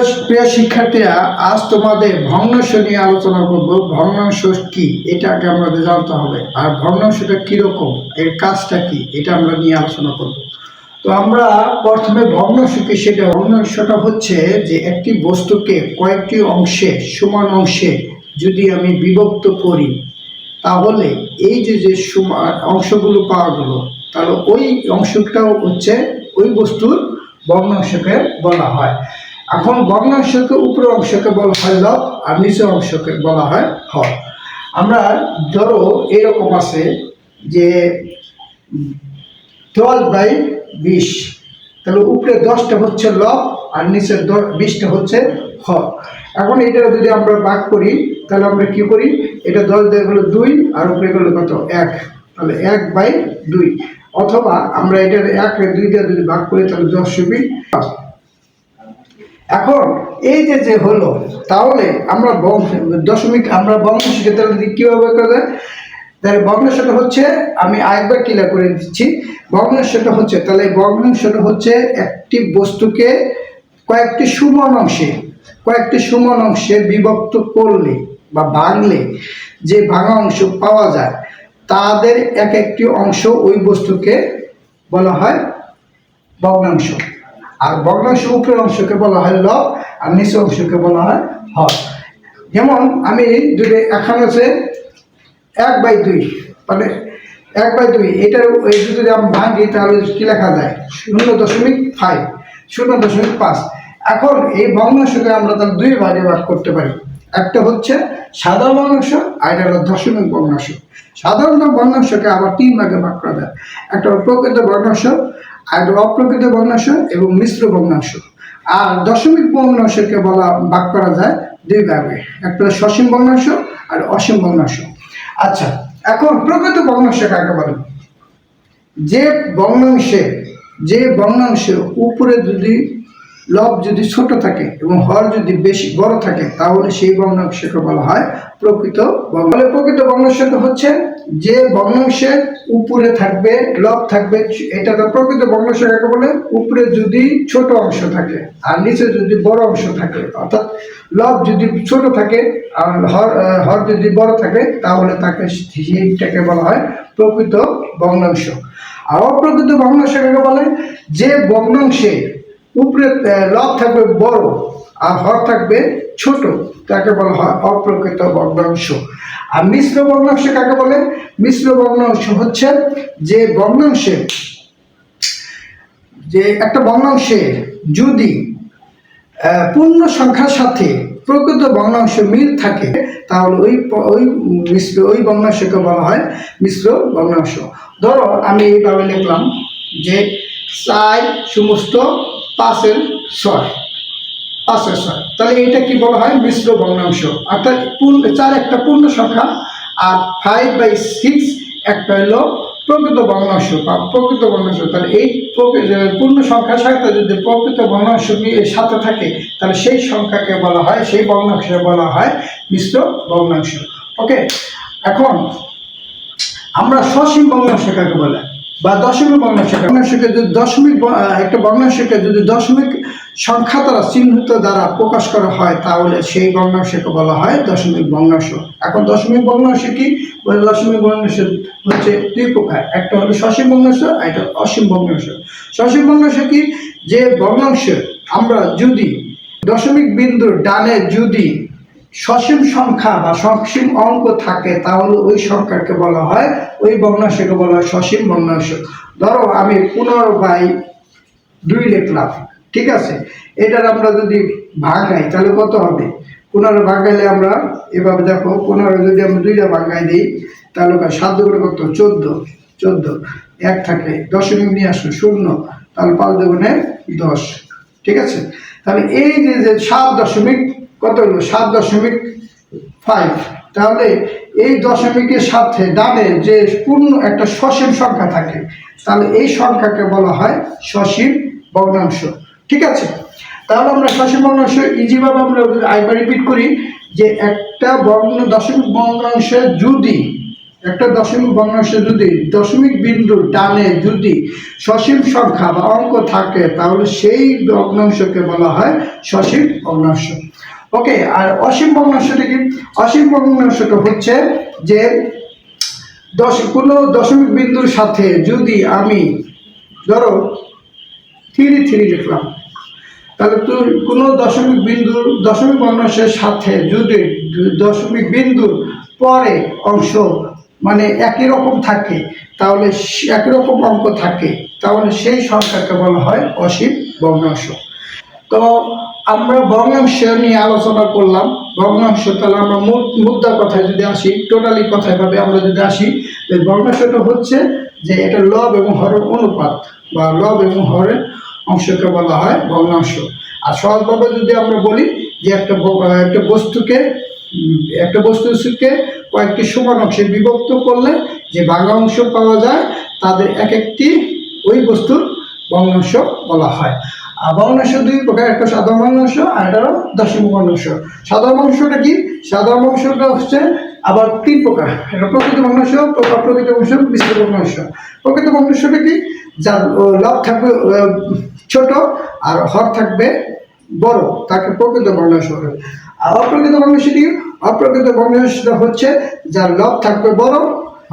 প্রিয় শিক্ষার্থীরা, আজ তোমাদের ভগ্নাংশ নিয়ে আলোচনা করব। ভগ্নাংশ কি? এটা আগে আমাদের জানতে হবে। আর ভগ্নাংশটা কীরকম? এর কাজটা কি? এটা আমরা নিয়ে আলোচনা করব। তো আমরা প্রথমে ভগ্নাংশ কি? সেটা ভগ্নাংশটা হচ্ছে যে একটি বস্তুকে কয়েকটি অংশে, সমান অংশে যদি আমি বিভক্ত করি, তাহলে এই যে যে সমান অংশগুলো পাওয়া গেল, তাহলে ওই অংশটাও হচ্ছে ওই বস্তুর ভগ্নাংশকে বলা হয়। এখন ভগ্নাংশকে উপরের অংশকে বলা হয় লব, আর নিচের অংশকে বলা হয় হর। আমরা ধরো এরকম আছে যে দশ বাই বিশ, তাহলে উপরে দশটা হচ্ছে লব, আর নিচের বিশটা হচ্ছে হর। এখন এটা যদি আমরা ভাগ করি, তাহলে আমরা কি করি? এটা দশ দিয়ে দুই, আর উপরে গেলো কত? এক। তাহলে এক বাই দুই। অথবা আমরা এটার এক দুই দিয়ে যদি ভাগ করি, তাহলে দশমিক পাঁচ। এখন এই যে যে হলো, তাহলে আমরা বংশ, দশমিক আমরা বঙ্গশকে তাহলে কীভাবে করে তাহলে ভগ্নাংশটা হচ্ছে, আমি আরেকবার ক্লিয়ার করে দিচ্ছি ভগ্নাংশটা হচ্ছে, তাহলে ভগ্নাংশটা হচ্ছে একটি বস্তুকে কয়েকটি সুমন অংশে, কয়েকটি সুমন অংশে বিভক্ত করলে বা ভাঙলে যে ভাঙা অংশ পাওয়া যায়, তাদের এক একটি অংশ ওই বস্তুকে বলা হয় ভগ্নাংশ আর ভগ্নাংশ উপরের অংশকে বলা হয় লব আর নিচের অংশকে বলা হয় হর যেমন আমি যদি এখানে আছে এক বাই দুই মানে এক বাই দুই, এটার যদি আমি ভাঙি, তাহলে কি লেখা যায়? শূন্য দশমিক ফাইভ শূন্য দশমিক পাঁচ। এখন এই ভগ্নাংশকে আমরা তার দুই ভাগে ভাগ করতে পারি। একটা হচ্ছে সাধারণ ভগ্নাংশ আর এটা হলো দশমিক ভগ্নাংশ সাধারণ ভগ্নাংশকে আবার তিন ভাগে ভাগ করা যায়। একটা প্রকৃত ভগ্নাংশ আর অপ্রকৃত ভগ্নাংশ এবং মিশ্র ভগ্নাংশ। আর দশমিক ভগ্নাংশকে বলা, ভাগ করা যায় দুই ভাগে। একটা সসীম ভগ্নাংশ আর অসীম ভগ্নাংশ। আচ্ছা এখন প্রকৃত ভগ্নাংশ কাকে বলে? যে ভগ্নাংশে, যে ভগ্নাংশের উপরে যদি লব যদি ছোট থাকে এবং হর যদি বেশি বড় থাকে, তাহলে সেই বর্ণাংশকে বলা হয় প্রকৃত ভগ্নাংশ প্রকৃত ভগ্নাংশটা হচ্ছে যে ভগ্নাংশের উপরে থাকবে, লব থাকবে, এটা তো প্রকৃত ভগ্নাংশ কাকে বলে? উপরে যদি ছোট অংশ থাকে আর নিচে যদি বড় অংশ থাকে, অর্থাৎ লব যদি ছোট থাকে আর হর হর যদি বড় থাকে, তাহলে তাকে সেইটাকে বলা হয় প্রকৃত ভগ্নাংশ আর অপ্রকৃত ভগ্নাংশ কাকে বলে? যে ভগ্নাংশে উপরে লব থাকবে বড় আর হর থাকবে ছোট। তাকে বলা হয় অপ্রকৃত ভগ্নাংশ আর মিশ্র ভগ্নাংশ কাকে বলে? মিশ্র ভগ্নাংশ হচ্ছে যে ভগ্নাংশে যে একটা ভগ্নাংশে যদি পূর্ণ সংখ্যার সাথে প্রকৃত ভগ্নাংশ মিল থাকে, তাহলে ওই ওই মিশ্র, ওই ভগ্নাংশকে বলা হয় মিশ্র ভগ্নাংশ ধরো, আমি এইভাবে লিখলাম যে চাই সমস্ত পাঁচের ছয়। পাঁচের ছয়। তাহলে এটা কি বলা হয়? মিশ্র ভগ্নাংশ। অর্থাৎ পূর্ণ, চার একটা পূর্ণ সংখ্যা আর ফাইভ বাই সিক্স একটা হলো প্রকৃত ভগ্নাংশ বা প্রকৃত ভগ্নাংশ। তাহলে এই পূর্ণ সংখ্যার সাথে যদি প্রকৃত মি- সাথে থাকে, তাহলে সেই সংখ্যাকে বলা হয়, সেই ভগ্নাংশকে বলা হয় মিশ্র ভগ্নাংশ। ওকে এখন আমরা সসীম ভগ্নাংশ কাকে বলে? বা দশমিক কাকে- ভগ্নাংশকে যদি দশমিক একটা ভগ্নাংশকে যদি দশমিক সংখ্যা দ্বারা চিহ্নিত দ্বারা প্রকাশ করা হয়, তাহলে সেই ভগ্নাংশকে বলা হয় দশমিক ভগ্নাংশ এখন দশমিক ভগ্নাংশ কি? দশমিক ভগ্নাংশ হচ্ছে দুই প্রকার। একটা হলো সসীম ভগ্নাংশ আর একটা অসীম ভগ্নাংশ সসীম ভগ্নাংশ কি? যে ভগ্নাংশ আমরা যদি দশমিক বিন্দুর ডানে যদি সসীম সংখ্যা বা সসীম অঙ্ক থাকে, তাহলে ওই সংখ্যাকে বলা হয়, ওই ভগ্নাংশকে বলা হয় সসীম ভগ্নাংশ ধরো আমি পনেরো বাই দুই লিখলাম, ঠিক আছে? এটার আমরা যদি ভাঙাই তাহলে কত হবে? পনেরো ভাঙাইলে আমরা এভাবে দেখো, পনেরো যদি আমরা দুইটা ভাঙাই দিই, তাহলে সাত করে কত? চোদ্দ চোদ্দ। এক থাকে, দশমিক নিয়ে আসো, শূন্য। তাহলে পাঁচ দুগুণে দশ, ঠিক আছে? তাহলে এই যে সাত দশমিক কত হলো? সাত দশমিক ফাইভ তাহলে এই দশমিকের সাথে ডানে যে পূর্ণ একটা সসীম সংখ্যা থাকে, তাহলে এই সংখ্যাকে বলা হয় সসীম ভগ্নাংশ। ঠিক আছে? তাহলে আমরা সসীম ভগ্নাংশ ইজিভাবে আমরা আইবার রিপিট করি যে একটা ভগ্ন দশমিক ভগ্নাংশে যদি, একটা দশমিক ভগ্নাংশ যদি দশমিক বিন্দু ডানে যদি সসীম সংখ্যা বা অঙ্ক থাকে, তাহলে সেই ভগ্নাংশকে বলা হয় সসীম ভগ্নাংশ। ওকে আর অসীম ভগ্নাংশটা কি? অসীম ভগ্নাংশটা হচ্ছে যে দশ, কোনো দশমিক বিন্দুর সাথে যদি আমি ধরো থ্রি থ্রি লিখলাম, তাহলে তো কোনো দশমিক বিন্দু, দশমিক ভগ্নাংশের সাথে যদি দশমিক বিন্দুর পরে অংশ মানে একই রকম থাকে, তাহলে একই রকম অঙ্ক থাকে, তাহলে সেই সংখ্যাকে বলা হয় অসীম ভগ্নাংশ তো আমরা ভগ্নাংশ নিয়ে আলোচনা করলাম। ভগ্নাংশ তাহলে আমরা মুদ্রা কথায় যদি আসি, টোটালি কথায় ভাবে আমরা যদি আসি ভগ্নাংশটা হচ্ছে যে এটা লব এবং হরের অনুপাত, বা লব এবং হরের অংশকে বলা হয় ভগ্নাংশ আর সহজভাবে যদি আমরা বলি যে একটা একটা বস্তুকে একটা বস্তুকে কয়েকটি সমান অংশে বিভক্ত করলে যে ভাঙা অংশ পাওয়া যায়, তাদের এক একটি ওই বস্তুর ভগ্নাংশ বলা হয়। ভগ্নাংশ দুই প্রকার, একটা সাধারণ ভগ্নাংশ আর একটা দশমিক ভগ্নাংশ সাধারণ ভগ্নাংশটা কি? সাধারণ ভগ্নাংশটা হচ্ছে আবার তিন প্রকার। একটা প্রকৃত প্রকার প্রকৃত ভগ্নাংশ মিশ্র ভগ্নাংশ প্রকৃত ভগ্নাংশটা কি? যার লাভ থাকবে ছোট আর হর থাকবে বড়, তাকে প্রকৃত ভগ্নাংশ বলে। আর অপ্রকৃত কি অপ্রকৃত ভগ্নাংশটা হচ্ছে যার লব থাকবে বড়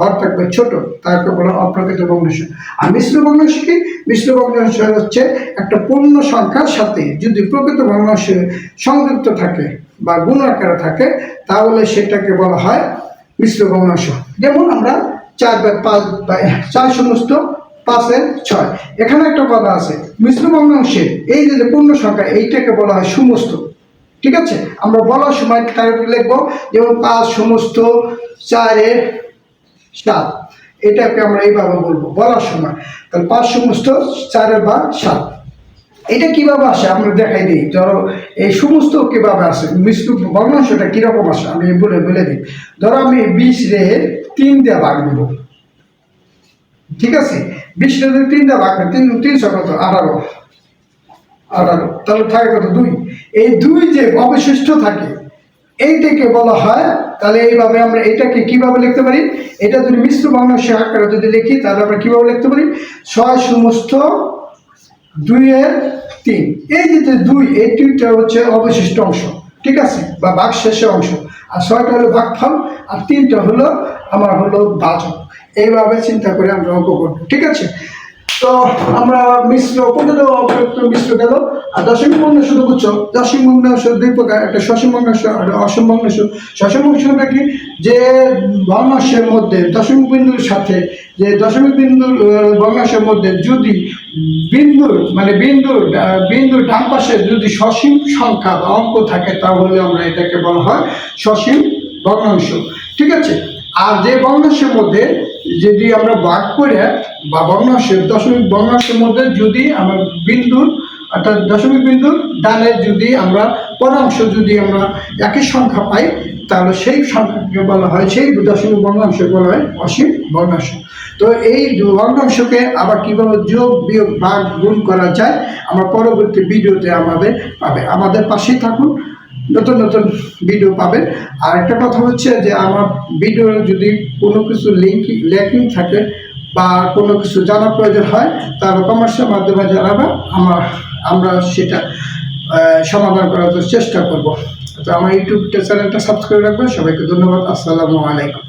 হর থাকবে ছোট তাকে বলা অপ্রকৃত ভগ্নাংশ আর মিশ্র ভগ্নাংশ কি? মিশ্র ভগ্নাংশ হচ্ছে একটা পূর্ণ সংখ্যার সাথে যদি প্রকৃত ভগ্নাংশ সংযুক্ত থাকে বা গুণ আকারে থাকে, তাহলে সেটাকে বলা হয় মিশ্র ভগ্নাংশ যেমন আমরা চার বাই পাঁচ বাই চার সমস্ত পাঁচের ছয়। এখানে একটা কথা আছে, মিশ্র ভগ্নাংশে এই যে পূর্ণ সংখ্যা, এইটাকে বলা হয় সমস্ত। ঠিক আছে? আমরা বলার সময় লিখব, যেমন পাঁচ সমস্ত, চারের সাত। এটাকে আমরা এইভাবে বলব, বলার সময়। তাহলে পাঁচ সমস্ত চারের বা সাত। এটা কীভাবে আসে? আমরা দেখাই দিই। ধরো, এই সমস্ত কীভাবে আসে? মিশ্র ভগ্নাংশটা কীরকম আসে? আমি বলে বলে দিই। ধরো আমি বিশ রে তিন দিয়ে ভাগ দেবো। ঠিক আছে? বিশ রে তিন দিয়ে ভাগ তিন, তিনশো কত? আঠারো। আঠারো। তাহলে থাকে কত? দুই। এই দুই যে অবশিষ্ট থাকে এইটাকে বলা হয়, তাহলে এইভাবে আমরা এটাকে কীভাবে লিখতে পারি? এটা যদি মিশ্র ভগ্নাংশ আকারে যদি লিখি, তাহলে আমরা কীভাবে লিখতে পারি? ছয় সমস্ত দুইয়ের তিন। এই যে দুই, এই তিনটা হচ্ছে অবশিষ্ট অংশ, ঠিক আছে? বা ভাগ শেষের অংশ। আর ছয়টা হলো ভাগফল, আর তিনটা হলো, আমার হলো বাচক। এইভাবে চিন্তা করে আমরা অঙ্ক করব, ঠিক আছে? তো আমরা মিশ্র অপ্রযুক্ত মিশ্র গেল। আর দশমিক ভগ্নাংশ তো বুঝছ? দশমিক ভগ্নাংশ দুই প্রকার, একটা সসীম ভগ্নাংশ একটা অসীম ভগ্নাংশ সসীম ভগ্নাংশটা কি? যে ভগ্নাংশের মধ্যে দশমিক বিন্দুর সাথে, যে দশমিক বিন্দুর ভগ্নাংশের মধ্যে যদি বিন্দুর মানে বিন্দুর বিন্দুর ডান পাশে যদি সসীম সংখ্যা বা অঙ্ক থাকে, তাহলে আমরা এটাকে বলা হয় সসীম ভগ্নাংশ ঠিক আছে? আর যে ভগ্নাংশের মধ্যে যদি আমরা ভাগ করে, বা ভগ্নাংশের দশমিক ভগ্নাংশের মধ্যে যদি আমরা বিন্দুর, অর্থাৎ দশমিক বিন্দুর ডানে যদি আমরা পরাংশ যদি আমরা একই সংখ্যা পাই, তাহলে সেই সংখ্যাকে বলা হয়, সেই দশমিক ভগ্নাংশকে বলা হয় অসীম ভগ্নাংশ তো এই ভগ্নাংশকে আবার কীভাবে যোগ, বিয়োগ, ভাগ, গুণ করা যায়, আমরা পরবর্তী ভিডিওতে আমাদের পাবে। আমাদের পাশেই থাকুন। নতুন নতুন ভিডিও পাবেন। আর একটা কথা হচ্ছে যে, আমার ভিডিও যদি কোনো কিছু লিঙ্ক ল্যাকিং থাকে বা কোনো কিছু জানার প্রয়োজন হয় তাহলে কমার্সের মাধ্যমে জানাবে। আমার, আমরা সেটা সমাধান করার চেষ্টা করব। তো আমার ইউটিউব চ্যানেলটা সাবস্ক্রাইব রাখবেন। সবাইকে ধন্যবাদ। আসসালামু আলাইকুম।